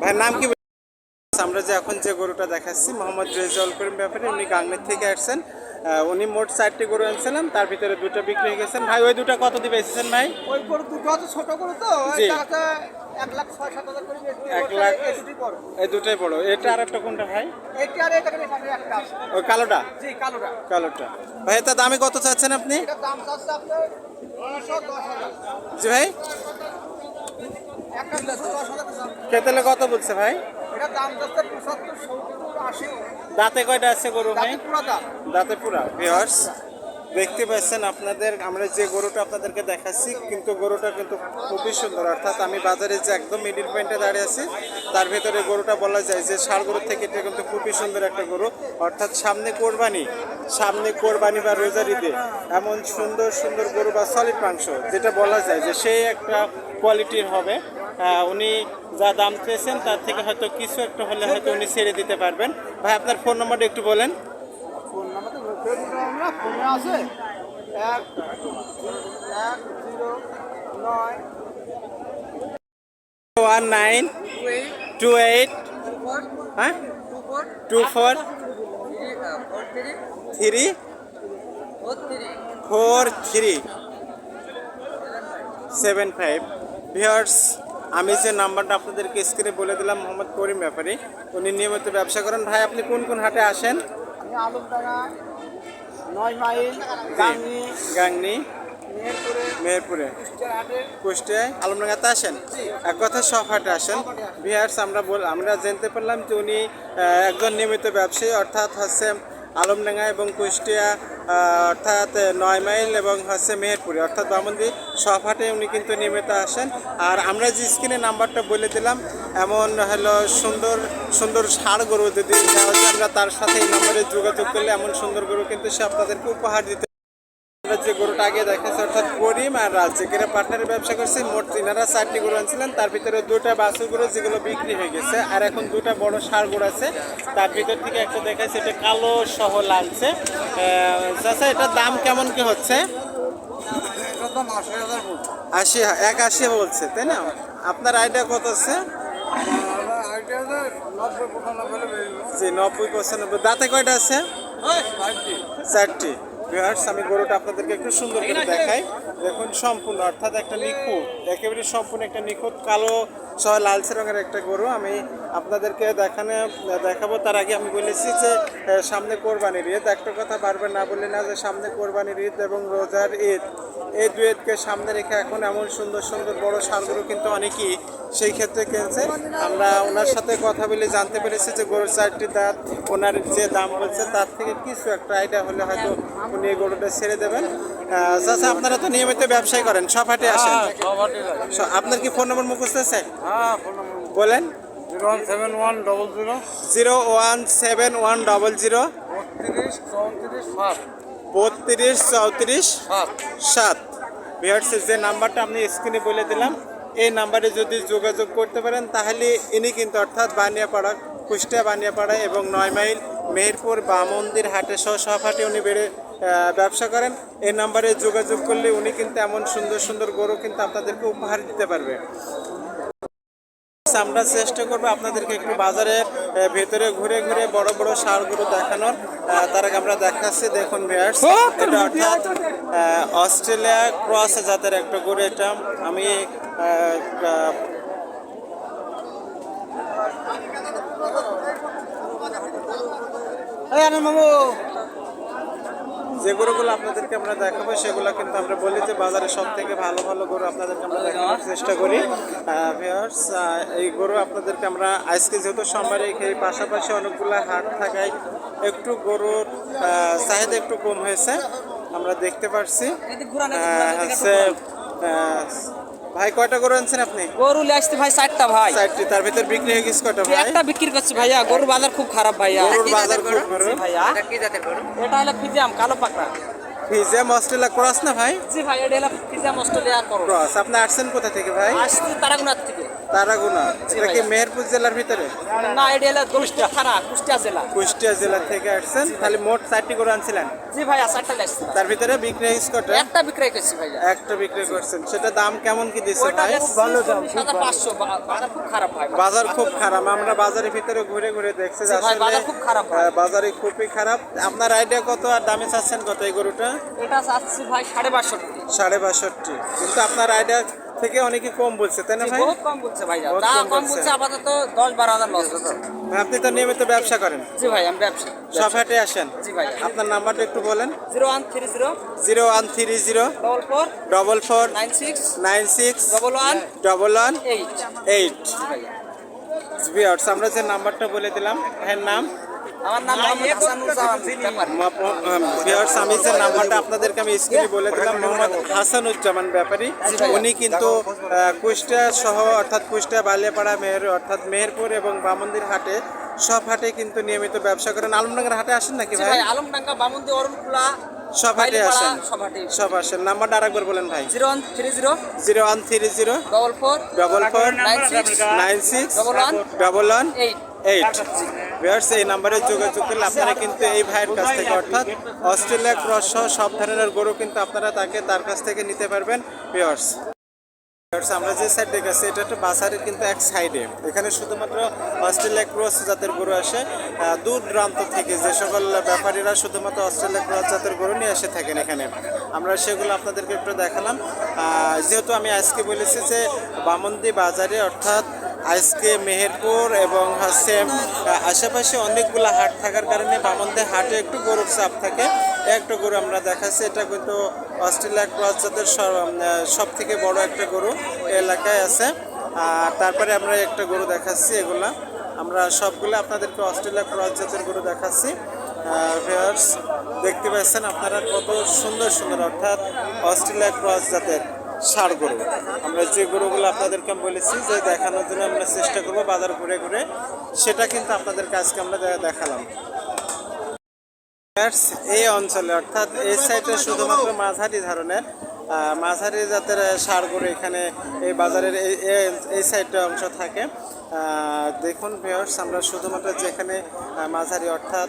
ভাইয়ের নাম কি? আমরা যে এখন যে গরুটা দেখাচ্ছি মোহাম্মদ রেজাউল করিম ব্যাপারে উনি গাংনের থেকে আসছেন। উনি মোট চারটি গরু আনছিলেন তার ভিতরে দুটো বিক্রি হয়ে গেছেন ভাই ওই দুটো কত দিবে এসেছেন ভাই? ওই গরু দুটো আছে ছোট গরু তো। জি। এক লাখ ছয় সাত হাজার করে এক লাখ। এই দুটোই বড়। এটা আর একটা কোনটা ভাই? এইটা আর এটা একটা ওই কালোটা? জি কালোটা। কালোটা। ভাই এটা দামে কত চাচ্ছেন আপনি? এটা দাম চাচ্ছে আপনার দুশো দশ হাজার। জি ভাই। হাজার কত বলছে ভাই? দাঁতে কয়টা আছে গরু ভাই? দাঁতে পুরা ভিওয়ার্স দেখতে পাচ্ছেন আপনাদের আমরা যে গরুটা আপনাদেরকে দেখাচ্ছি কিন্তু গরুটা কিন্তু খুবই সুন্দর। অর্থাৎ আমি বাজারে যে একদম মিডিল পয়েন্টে দাঁড়িয়ে আছি তার ভেতরে গরুটা বলা যায় যে ষাড় গরু থেকে এটা কিন্তু খুবই সুন্দর একটা গরু। অর্থাৎ সামনে কোরবানি সামনে কোরবানি বা রোজারিতে এমন সুন্দর সুন্দর গরু বা সলিড মাংস যেটা বলা যায় যে সেই একটা কোয়ালিটির হবে। উনি যা দাম চেয়েছেন তার থেকে হয়তো কিছু একটা হলে হয়তো উনি ছেড়ে দিতে পারবেন। ভাই আপনার ফোন নম্বরটা একটু বলেন। ফোন আছে। এক এক জিরো নয়। ওয়ান নাইন টু এইট হ্যাঁ? Two four three four three seven five. Viewers আমি যে নাম্বারটা আপনাদেরকে স্ক্রিনে বলে দিলাম মোহাম্মদ করিম ব্যাপারী উনি নিয়মিত ব্যবসা করেন। ভাই আপনি কোন কোন হাটে আসেন? আমি আলমডাঙ্গা নয় মাইল গাঙ্গি গাংনি মেহেরপুরে কুষ্টিয়ায় আলমডাঙ্গাতে আসেন? এক কথা সব হাটে আসেন। বিহার্স আমরা বল আমরা জানতে পারলাম যে উনি একজন নিয়মিত ব্যবসায়ী অর্থাৎ হচ্ছে আলমডাঙ্গা এবং কুষ্টিয়া অর্থাৎ নয় মাইল এবং হচ্ছে মেহেরপুরে, অর্থাৎ বামন্দি সব উনি কিন্তু নিয়মিত আসেন। আর আমরা যে স্ক্রিনে নাম্বারটা বলে দিলাম, এমন হলো সুন্দর সুন্দর ষাড় গরু যদি আমরা তার সাথে এই নাম্বারে যোগাযোগ করলে এমন সুন্দর গরু কিন্তু সে আপনাদেরকে উপহার দিতে আমরা যে গরুটা আগে দেখাচ্ছে, অর্থাৎ করিম আর রাজ্যকেরা পার্টনারের ব্যবসা করছে, মোট তিনারা চারটি গরু আনছিলেন। তার ভিতরে দুটা বাছুর গরু যেগুলো বিক্রি হয়ে গেছে, আর এখন দুটা বড় সার গরু আছে। তার ভিতর থেকে একটা দেখাচ্ছে এটা কালো সহ লাগছে। চাচা, এটার দাম কেমন কি হচ্ছে? আশি এক আশি বলছে, তাই না? আপনার আইডিয়া কত আছে? জি, নব্বই পঁচানব্বই। দাঁতে কয়টা আছে? চারটি। ভিউয়ার্স, আমি গরুটা আপনাদেরকে একটু সুন্দর করে দেখাই। দেখুন, সম্পূর্ণ, অর্থাৎ একটা নিখুঁত, একেবারে সম্পূর্ণ একটা নিখুঁত কালো সহ লালচে রঙের একটা গরু। আমি আপনাদেরকে দেখানো, দেখাবো, তার আগে আমি বলেছি যে সামনে কোরবানির ঈদ। একটা কথা বারবার না বললে না যে, সামনে কোরবানির ঈদ এবং রোজার ঈদ। এই ঈদকে সামনে রেখে এখন এমন সুন্দর সুন্দর বড় সারগুলো কিন্তু অনেকেই সেই ক্ষেত্রে কিনছে আমরা ওনার সাথে কথা বলে জানতে পেরেছি যে গরুর চারটি দাঁত ওনার যে দাম বলছে তার থেকে কিছু একটা আইডিয়া হলে হয়তো উনি এই গরুটা ছেড়ে দেবেন। চাচা আপনারা তো নিয়মিত ব্যবসায় করেন সব হাটে আসেন। So, আপনার কি ফোন নম্বর মুখস্থ আছে? হ্যাঁ বলেন। Zero one seven one double zero. বত্রিশ চৌত্রিশ সাত। বত্রিশ চৌত্রিশ সাত। সাত। যে নাম্বারটা আপনি স্ক্রিনে বলে দিলাম এই নাম্বারে যদি যোগাযোগ করতে পারেন, তাহলে ইনি কিন্তু অর্থাৎ বানিয়াপাড়া, কুষ্টিয়া বানিয়াপাড়া এবং নয় মাইল মেহেরপুর বা মন্দির হাটে সহ সব উনি বেড়ে ব্যবসা করেন। এই নাম্বারে যোগাযোগ করলে উনি কিন্তু এমন সুন্দর সুন্দর গরু কিন্তু আপনাদেরকে উপহার দিতে পারবে। আমরা চেষ্টা করব আপনাদেরকে একটু বাজারের আহ, ভেতরে ঘুরে ঘুরে বড় বড় সারগুলো দেখানোর। তার আগে আমরা দেখাচ্ছি দেখুন ভিউয়ার্স এটা অর্থাৎ অস্ট্রেলিয়া ক্রস জাতের একটা গরু এটা আমি আহ, মামু যে গরুগুলো আপনাদেরকে আমরা দেখাবো সেগুলো কিন্তু আমরা বলি যে বাজারে সব থেকে ভালো ভালো গরু আপনাদেরকে আমরা দেখানোর চেষ্টা করি। ভিওর্স এই গরু আপনাদেরকে আমরা আজকে যেহেতু সোমবারে এই পাশাপাশি অনেকগুলো হাট থাকায় একটু গরুর চাহিদা একটু কম হয়েছে আমরা দেখতে পারছি। হচ্ছে ভাই কয়টা গরু আনছেন আপনি? গরু নিয়ে আসতে ভাই চারটা ভাই। চারটি তার ভিতর বিক্রি হয়ে গেছে কয়টা ভাই? একটা বিক্রি করছি ভাইয়া গরুর বাজার খুব খারাপ ভাইয়া। গরুর বাজার খুব খারাপ। ভাইয়া এটা হলো ফিজিয়াম কালো পাকড়া। ফিজিয়াম অস্ট্রেলিয়া ক্রস না ভাই? জি ভাই এটা হলো ফিজাম অস্ট্রেলিয়া করো ক্রস আপনি আসছেন কোথা থেকে ভাই? আসছি তারাগুনার থেকে। তারাগুনা। এটা কি মেহেরপুর জেলার ভিতরে? না এটা হলো কুষ্টিয়া থানা কুষ্টিয়া জেলা। কুষ্টিয়া জেলা থেকে আসছেন। তাহলে মোট চারটি গরু আনছিলেন? জি ভাই চারটা লাগছে তার ভিতরে বিক্রি স্কটে একটা বিক্রয় করছি ভাই একটা বিক্রি করছেন। সেটা দাম কেমন কি দিচ্ছে ভাই? ভালো দাম সাদা পাঁচশো। বা- বাজার খুব খারাপ ভাই। বাজার খুব খারাপ। আমরা বাজারের ভিতরে ঘুরে ঘুরে দেখছি আসলে বাজার খুব খারাপ ভাই। আহ, বাজারে খুবই খারাপ। আপনার আইডিয়া কত আর দামে চাচ্ছেন কত এই গরুটা? এটা চাচ্ছি ভাই সাড়ে বাষট্টি। সাড়ে বাষট্টি। কিন্তু আপনার আইডিয়া থেকে অনেকে কম বলছে তাই না ভাই? কম বলছে ভাই যা কম বলছে। আপাতত লস হচ্ছে। আপনি তো নিয়মিত ব্যবসা করেন। জি ভাই আমি ব্যবসা সব হাটে আসেন? জি ভাই। আপনার নাম্বারটা একটু বলেন। Zero one three zero zero one three zero double four double four nine six nine six double one double one eight. Eight. জি ভিউয়ার্স আমরা যে নাম্বারটা বলে দিলাম এর নাম নাম্বারটা আপনাদেরকে আমি স্ক্রিনে বলে দিলাম। মোহাম্মদ হাসানুজ্জামান ব্যাপারী। উনি কিন্তু কুষ্টিয়া সহ অর্থাৎ কুষ্টিয়া বালিয়াপাড়া মেহের অর্থাৎ মেহেরপুর এবং বামন্দির হাটে সব হাটে কিন্তু নিয়মিত ব্যবসা করেন। আলমনগর হাটে আসেন নাকি ভাই? আলমডাঙ্গা বামুন্দি অরুণখোলা সব হাটে আসেন। সব আসেন। নাম্বারটা আরেকবার বলেন ভাই। Zero one three zero. Zero one three zero. Double four. Double four. Nine six. Nine six. Double one, double one. Eight. Eight viewers এই নাম্বারে যোগাযোগ করলে আপনারা কিন্তু এই ভাইয়ের কাছ থেকে, অর্থাৎ অস্ট্রেলিয়া ক্রস সহ সব ধরনের গরু কিন্তু আপনারা তাকে তার কাছ থেকে নিতে পারবেন ভিউয়ার্স আমরা যে সাইড দেখাচ্ছি এটা একটা বাসারের কিন্তু এক সাইডে এখানে শুধুমাত্র অস্ট্রেলিয়া ক্রস জাতের গরু আসে দূর দূরান্ত থেকে যে সকল ব্যাপারীরা শুধুমাত্র অস্ট্রেলিয়া ক্রস জাতের গরু নিয়ে এসে থাকেন এখানে। আমরা সেগুলো আপনাদেরকে একটু দেখালাম। যেহেতু আমি আজকে বলেছি যে বামন্দি বাজারে, অর্থাৎ আজকে মেহেরপুর এবং হচ্ছে আশেপাশে অনেকগুলো হাট থাকার কারণে বামন্দি হাটে একটু গরুর চাপ থাকে। একটা গরু আমরা দেখাচ্ছি, এটা কিন্তু অস্ট্রেলিয়া ক্রস জাতের সব থেকে বড় একটা গরু এলাকায় আছে। আর তারপরে আমরা একটা গরু দেখাচ্ছি এগুলা। আমরা সবগুলো আপনাদেরকে অস্ট্রেলিয়া ক্রস জাতের গরু দেখাচ্ছি। ভিউয়ার্স দেখতে পাচ্ছেন আপনারা কত সুন্দর সুন্দর, অর্থাৎ অস্ট্রেলিয়া ক্রস জাতের। ষাড় গরু আমরা যে গরুগুলো আপনাদেরকে আমি বলেছি, যে দেখানোর জন্য আমরা চেষ্টা করব বাজার ঘুরে ঘুরে। সেটা কিন্তু আপনাদেরকে আজকে আমরা দেখালাম। এই অঞ্চলে, অর্থাৎ এই সাইডে শুধুমাত্র মাঝারি ধরনের মাঝারি জাতের সারগুলো এখানে এই বাজারের এই সাইডটা অংশ থাকে। দেখুন ভিউয়ার্স আমরা শুধুমাত্র যেখানে মাঝারি অর্থাৎ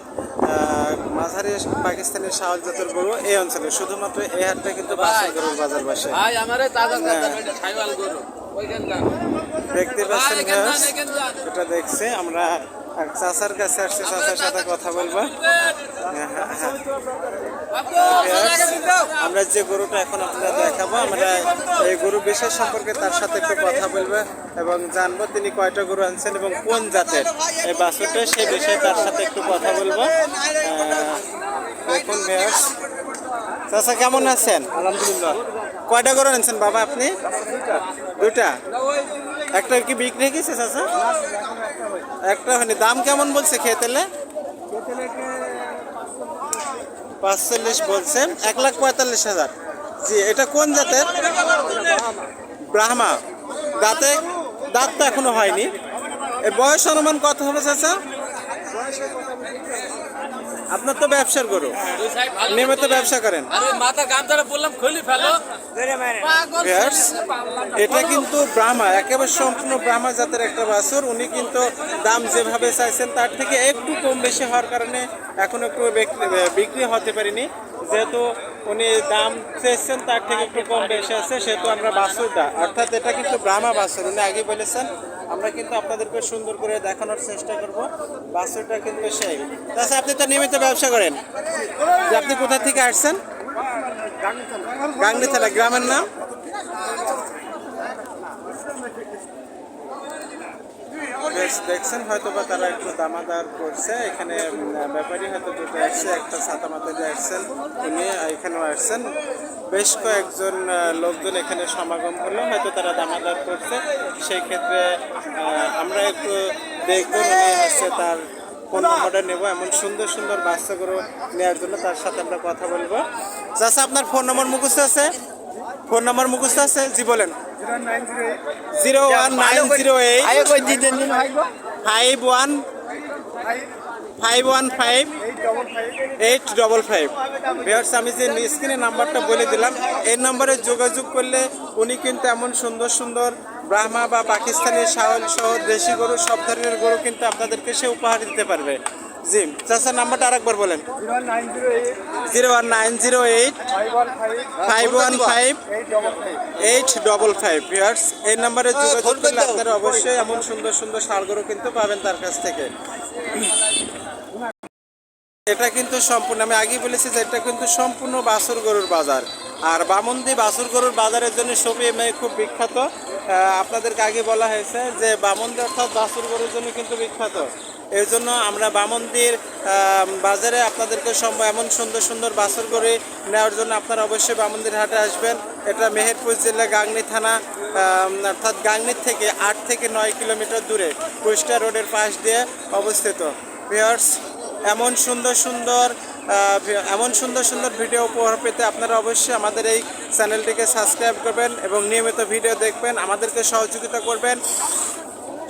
মাঝারি পাকিস্তানি শাহল জাতের গরু এই অঞ্চলে শুধুমাত্র এই হাটটা কিন্তু বাসার গরুর বাজার বসে। ছাইওয়াল দেখতে পাচ্ছেন এটা দেখছে আমরা চাচার কাছে আসছি চাচার সাথে কথা বলব। আমরা যে গরুটা এখন আপনারা দেখাবো আমরা এই গরু বিশেষ সম্পর্কে তার সাথে একটু কথা বলব এবং জানব তিনি কয়টা গরু আনছেন এবং কোন জাতের এই বাছুরটা সেই বিষয়ে তার সাথে একটু কথা বলব। দেখুন ভিউয়ার্স চাচা কেমন আছেন? আলহামদুলিল্লাহ। কয়টা গরু আনছেন বাবা আপনি? দুটা একটা কি বিক্রি গেছে চাচা? একটা হয়নি। দাম কেমন বলছে খেতেলে? পাঁচচল্লিশ বলছেন এক লাখ পঁয়তাল্লিশ হাজার। জি, এটা কোন জাতের? ব্রাহ্মা। দাঁতে, দাঁত তো এখনও হয়নি। এ বয়স অনুমান কত হবে চাচা? আপনার তো ব্যবসার গরু। তো ব্যবসা করেন। মাথা বললাম খুলি এটা কিন্তু ব্রাহ্মা একেবারে সম্পূর্ণ ব্রাহ্মা জাতের একটা বাছুর। উনি কিন্তু দাম যেভাবে চাইছেন তার থেকে একটু কম বেশি হওয়ার কারণে এখন একটু বিক্রি হতে পারিনি। যেহেতু উনি দাম চেয়েছেন, তার থেকে একটু কম বেশি আছে, সেহেতু আমরা বাছুরটা অর্থাৎ এটা কিন্তু ব্রাহ্মা বাসুর উনি আগে বলেছেন, আমরা কিন্তু আপনাদেরকে সুন্দর করে দেখানোর চেষ্টা করব। বাসুরটা কিন্তু সেই। তাছাড়া আপনি তো নিয়মিত ব্যবসা করেন। যে আপনি কোথা থেকে আসছেন? গাংনি থানা গ্রামের নাম? দেখছেন হয়তো বা তারা একটু দামাদার করছে। এখানে ব্যাপারী হয়তো দুটো আসছে একটা ছাতা মাথায় দিয়ে আসছেন, উনি এখানেও আসছেন। বেশ কয়েকজন লোকজন এখানে সমাগম হলো, হয়তো তারা দামাদার করছে। সেই ক্ষেত্রে আমরা একটু দেখব উনি হচ্ছে তার ফোন নম্বরটা নেব, এমন সুন্দর সুন্দর বাচ্চাগুলো নেওয়ার জন্য তার সাথে আমরা কথা বলব। চাষা আপনার ফোন নম্বর মুখস্থ আছে? ফোন নম্বর মুখস্থ আছে? জি বলেন। Zero one nine zero eight five one five one five eight double five. Double আমি যে স্ক্রিনে নাম্বারটা বলে দিলাম এই নাম্বারে যোগাযোগ করলে উনি কিন্তু এমন সুন্দর সুন্দর ব্রাহ্মা বা পাকিস্তানি শাওল সহ দেশি গরু সব ধরনের গরু কিন্তু আপনাদেরকে সে উপহার দিতে পারবে। জি চাচা নাম্বারটা আরেকবার বলেন। Zero one nine zero eight five one five eight double five. Viewers এই নাম্বারে যোগাযোগ করলে আপনারা অবশ্যই এমন সুন্দর সুন্দর গরু কিন্তু পাবেন তার কাছ থেকে। এটা কিন্তু সম্পূর্ণ আমি আগেই বলেছি যে এটা কিন্তু সম্পূর্ণ বাছুর গরুর বাজার। আর বামন্দি বাছুর গরুর বাজারের জন্য সবই মেয়ে খুব বিখ্যাত। আপনাদেরকে আগে বলা হয়েছে যে বামন্দি অর্থাৎ বাছুর গরুর জন্য কিন্তু বিখ্যাত। এই জন্য আমরা বামন্দির বাজারে আপনাদেরকে সম এমন সুন্দর সুন্দর বাছুর করে নেওয়ার জন্য আপনারা অবশ্যই বামন্দির হাটে আসবেন। এটা মেহেরপুর জেলা গাংনী থানা অর্থাৎ গাংনীর থেকে আট থেকে নয় কিলোমিটার দূরে কুষ্টা রোডের পাশ দিয়ে অবস্থিত। ভিওর্স এমন সুন্দর সুন্দর এমন সুন্দর সুন্দর ভিডিও উপহার পেতে আপনারা অবশ্যই আমাদের এই চ্যানেলটিকে সাবস্ক্রাইব করবেন এবং নিয়মিত ভিডিও দেখবেন, আমাদেরকে সহযোগিতা করবেন।